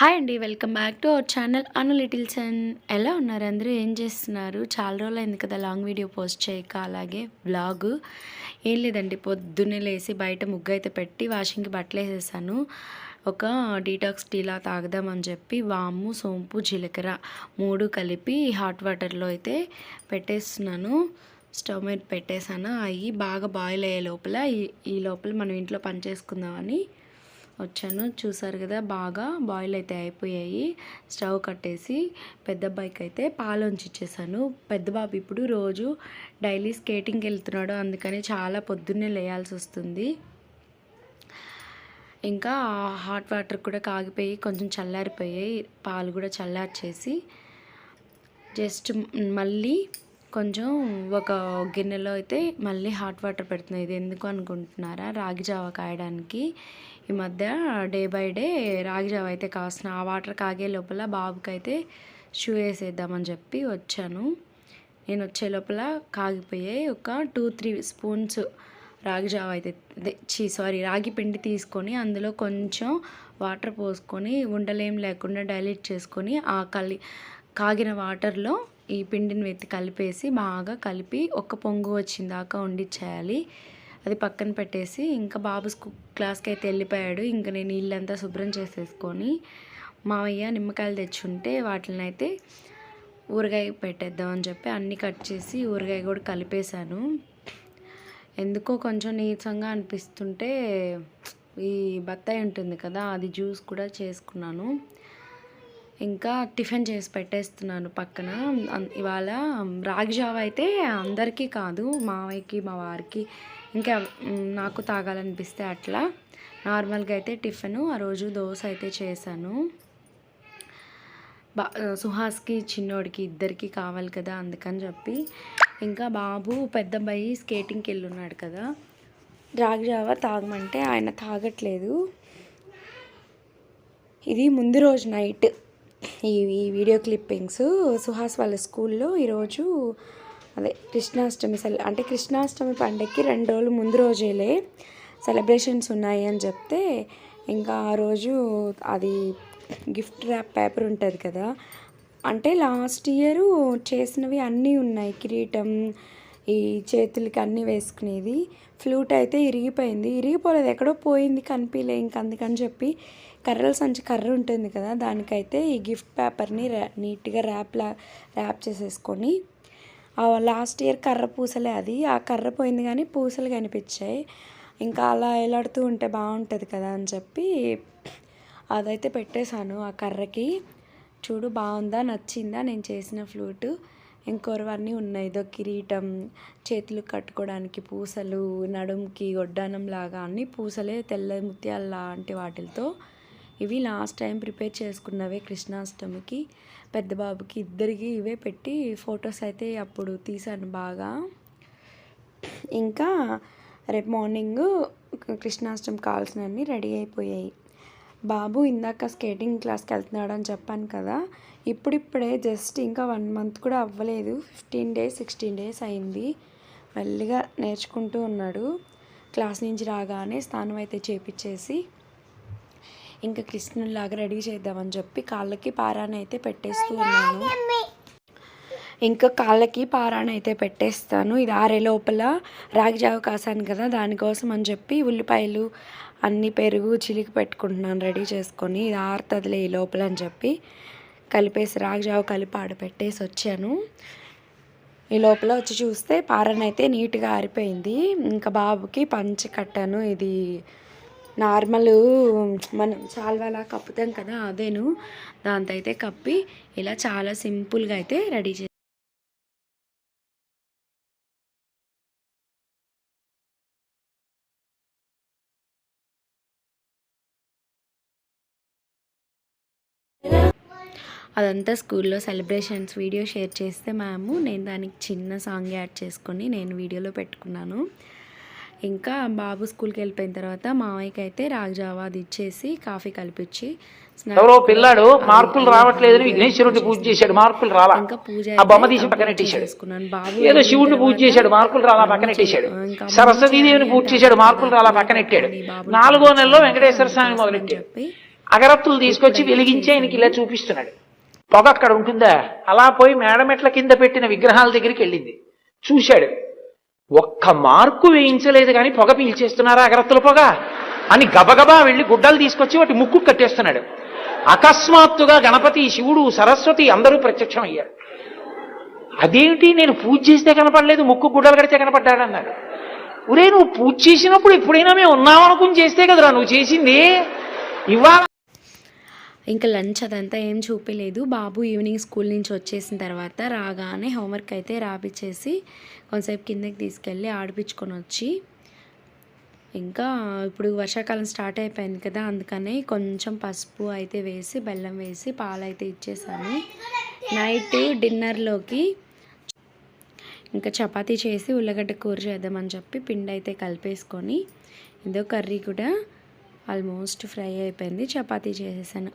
Hi అండి welcome back to our channel Anu little son ఎలా ఉన్నారు? అందరూ ఏం చేస్తున్నారు? చాలా రోజులు అయింది కదా లాంగ్ వీడియో పోస్ట్ చేయక అలాగే బ్లాగు ఏం లేదండి పొద్దున్నే లేసి బయట ముగ్గు అయితే పెట్టి వాషింగ్కి బట్టలు వేసేసాను. ఒక డీటాక్స్ టీలా తాగదామని చెప్పి వాము సోంపు జీలకర్ర మూడు కలిపి హాట్ వాటర్లో అయితే పెట్టేస్తున్నాను. స్టవ్ మీద పెట్టేసాను. అవి బాగా బాయిల్ అయ్యే లోపల ఈ ఈ లోపల మనం ఇంట్లో పని చేసుకుందామని వచ్చాను. చూసారు కదా బాగా బాయిల్ అయితే అయిపోయాయి. స్టవ్ కట్టేసి పెద్ద అబ్బాయికి అయితే పాలోంచి ఇచ్చేసాను పెద్ద బాబు ఇప్పుడు రోజు డైలీ స్కేటింగ్కి వెళ్తున్నాడు. అందుకని చాలా పొద్దున్నే లేయాల్సి వస్తుంది. ఇంకా హాట్ వాటర్ కూడా కాగిపోయి కొంచెం చల్లారిపోయాయి. పాలు కూడా చల్లార్చేసి జస్ట్ మళ్ళీ కొంచెం ఒక గిన్నెలో అయితే మళ్ళీ హాట్ వాటర్ పెడుతున్నాయి ఇది ఎందుకు అనుకుంటున్నారా? రాగి జావ కాయడానికి. ఈ మధ్య డే బై డే రాగి జావ అయితే కాస్తున్నా. ఆ వాటర్ కాగే లోపల బాబుకి అయితే షూ వేసేద్దామని చెప్పి వచ్చాను. నేను వచ్చే లోపల కాగిపోయాయి ఒక టూ త్రీ స్పూన్స్ రాగి జావ అయితే చీ సారీ రాగి పిండి తీసుకొని అందులో కొంచెం వాటర్ పోసుకొని ఉండలేం లేకుండా డైల్యూట్ చేసుకొని ఆ కలి కాగిన వాటర్లో ఈ పిండిని వెత్తి కలిపేసి బాగా కలిపి ఒక పొంగు వచ్చిన దాకా వండిచ్చేయాలి. అది పక్కన పెట్టేసి ఇంకా బాబు స్కూ క్లాస్కి అయితే వెళ్ళిపోయాడు. ఇంకా నేను ఇల్లంతా శుభ్రం చేసేసుకొని మావయ్య నిమ్మకాయలు తెచ్చుంటే వాటిని అయితే ఊరగాయ పెట్టేద్దాం అని చెప్పి అన్నీ కట్ చేసి ఊరగాయ కూడా కలిపేశాను. ఎందుకో కొంచెం నీరసంగా అనిపిస్తుంటే ఈ బత్తాయి ఉంటుంది కదా అది జ్యూస్ కూడా చేసుకున్నాను. ఇంకా టిఫిన్ చేసి పెట్టేస్తున్నాను పక్కన. అన్- ఇవాళ రాగి జావ అయితే అందరికీ కాదు మావయ్యకి మా వారికి. ఇంకా నాకు తాగాలనిపిస్తే అట్లా. నార్మల్గా అయితే టిఫిన్ ఆ రోజు దోశ అయితే చేశాను. బా సుహాస్కి చిన్నోడికి ఇద్దరికి కావాలి కదా అందుకని చెప్పి. ఇంకా బాబు పెద్ద అబ్బాయి స్కేటింగ్కి వెళ్ళున్నాడు కదా. రాగి జావ తాగమంటే ఆయన తాగట్లేదు. ఇది ముందు రోజు నైట్. ఈ వీడియో క్లిప్పింగ్స్ సుహాస్ వాళ్ళ స్కూల్లో ఈరోజు అదే కృష్ణాష్టమి సెల అంటే కృష్ణాష్టమి పండగకి రెండు రోజులు ముందు రోజేలే సెలబ్రేషన్స్ ఉన్నాయి అని చెప్తే ఇంకా ఆ రోజు అది గిఫ్ట్ ర్యాప్ పేపర్ ఉంటుంది కదా. అంటే లాస్ట్ ఇయర్ చేసినవి అన్నీ ఉన్నాయి. కిరీటం ఈ చేతులకి అన్నీ వేసుకునేది. ఫ్లూట్ అయితే ఇరిగిపోయింది. ఇరిగిపోలేదు. ఎక్కడో పోయింది. కనిపించలే ఇంక అందుకని చెప్పి కర్రల సంచి కర్ర ఉంటుంది కదా దానికైతే ఈ గిఫ్ట్ పేపర్ని ర్యా నీట్గా ర్యాప్లా ర్యాప్ చేసేసుకొని లాస్ట్ ఇయర్ కర్ర పూసలే అది. ఆ కర్ర పోయింది కానీ పూసలు కనిపించాయి. ఇంకా అలా ఎలాడుతూ ఉంటే బాగుంటుంది కదా అని చెప్పి అదైతే పెట్టేశాను ఆ కర్రకి. చూడు బాగుందా? నచ్చిందా? నేను చేసిన ఫ్లూటు. ఇంకోరవన్నీ ఉన్నాయి. ఏదో కిరీటం చేతులు కట్టుకోవడానికి పూసలు నడుంకి గొడ్డానం లాగా అన్ని పూసలే తెల్ల ముత్యాల లాంటి వాటితో ఇవి లాస్ట్ టైం ప్రిపేర్ చేసుకున్నవే కృష్ణాష్టమికి పెద్ద బాబుకి ఇద్దరికి ఇవే పెట్టి ఫొటోస్ అయితే అప్పుడు తీశాను బాగా. ఇంకా రేపు మార్నింగ్ కృష్ణాష్టమి కావాల్సినవన్నీ రెడీ అయిపోయాయి. బాబు ఇందాక స్కేటింగ్ క్లాస్కి వెళ్తున్నాడు అని చెప్పాను కదా ఇప్పుడిప్పుడే జస్ట్ ఇంకా వన్ మంత్ కూడా అవ్వలేదు. ఫిఫ్టీన్ డేస్ సిక్స్టీన్ డేస్ అయింది. మెల్లిగా నేర్చుకుంటూ ఉన్నాడు. క్లాస్ నుంచి రాగానే స్నానం అయితే చేపించేసి ఇంకా కృష్ణుల్లాగా రెడీ చేద్దామని చెప్పి కాళ్ళకి పారాని అయితే పెట్టేస్తూ ఉన్నాను. ఇంకా కాళ్ళకి పారాని అయితే పెట్టేస్తాను. ఇది ఆరే లోపల రాగి జావ కాసాను కదా దానికోసం అని చెప్పి ఉల్లిపాయలు అన్ని పెరుగు చిలికి పెట్టుకుంటున్నాను రెడీ చేసుకొని ఇది ఆరుతుందిలే ఈ లోపల అని చెప్పి కలిపేసి రాగి కలిపి ఆడపెట్టేసి వచ్చాను. ఈ లోపల వచ్చి చూస్తే పారనైతే అయితే నీట్గా ఆరిపోయింది. ఇంకా బాబుకి పంచి కట్టాను. ఇది నార్మల్ మనం చాల్వాలా కప్పుతాం కదా అదేను. దాంతో అయితే కప్పి ఇలా చాలా సింపుల్గా అయితే రెడీ చే అదంతా స్కూల్లో సెలబ్రేషన్స్ వీడియో షేర్ చేస్తే మ్యామ్ నేను దానికి చిన్న సాంగ్ యాడ్ చేసుకొని నేను వీడియోలో పెట్టుకున్నాను. ఇంకా బాబు స్కూల్కి వెళ్ళిపోయిన తర్వాత మావయ్యకి అయితే రాగజావా అది ఇచ్చేసి కాఫీ కలిపించి ఎవరో పిల్లాడు మార్కులు రావట్లేదని విఘ్నేశ్వరుడిని పూజ చేశాడు మార్కులు రాలా. ఇంకా పూజ ఆ బొమ్మ తీసి పక్కన చేసుకున్నాను. బాబు ఏదో శివుడిని పూజ చేశాడు మార్కులు రాలా పక్కన పెట్టేశాడు. సరస్వతీదేవిని పూజ చేశాడు మార్కులు రాలా పక్కన పెట్టాడు. నాలుగో నెలలో వెంకటేశ్వర స్వామి మొదలెట్టాడు. చెప్పి అగరత్తులు తీసుకొచ్చి వెలిగించి ఆయనకి ఇలా చూపిస్తున్నాడు. పొగ అక్కడ ఉంటుందా? అలా పోయి మేడమెట్ల కింద పెట్టిన విగ్రహాల దగ్గరికి వెళ్ళింది. చూశాడు. ఒక్క మార్కు వేయించలేదు కానీ పొగ పీల్చేస్తున్నారా అగరత్తుల పొగ? అని గబగబా వెళ్ళి గుడ్డలు తీసుకొచ్చి వాటి ముక్కు కట్టేస్తున్నాడు. అకస్మాత్తుగా గణపతి శివుడు సరస్వతి అందరూ ప్రత్యక్షం అయ్యారు. అదేమిటి నేను పూజ చేస్తే కనపడలేదు ముక్కు గుడ్డలు కడితే కనపడ్డాడన్నాడు. ఒరే నువ్వు పూజ చేసినప్పుడు ఎప్పుడైనా మేము ఉన్నామనుకుని చేస్తే కదరా నువ్వు చేసింది? ఇవాళ ఇంకా లంచ్ అదంతా ఏం చూపించలేదు బాబు ఈవినింగ్ స్కూల్ నుంచి వచ్చేసిన తర్వాత రాగానే హోంవర్క్ అయితే రాపిచ్చేసి కొంతసేపు కిందకి తీసుకెళ్ళి ఆడిపించుకొని వచ్చి ఇంకా ఇప్పుడు వర్షాకాలం స్టార్ట్ అయిపోయింది కదా అందుకని కొంచెం పసుపు అయితే వేసి బెల్లం వేసి పాలు అయితే ఇచ్చేసాను. నైట్ డిన్నర్లోకి ఇంకా చపాతీ చేసి ఉల్లగడ్డ కూర చేద్దామని చెప్పి పిండి అయితే కలిపేసుకొని ఇదో కర్రీ కూడా ఆల్మోస్ట్ ఫ్రై అయిపోయింది. చపాతీ చేసేసాను.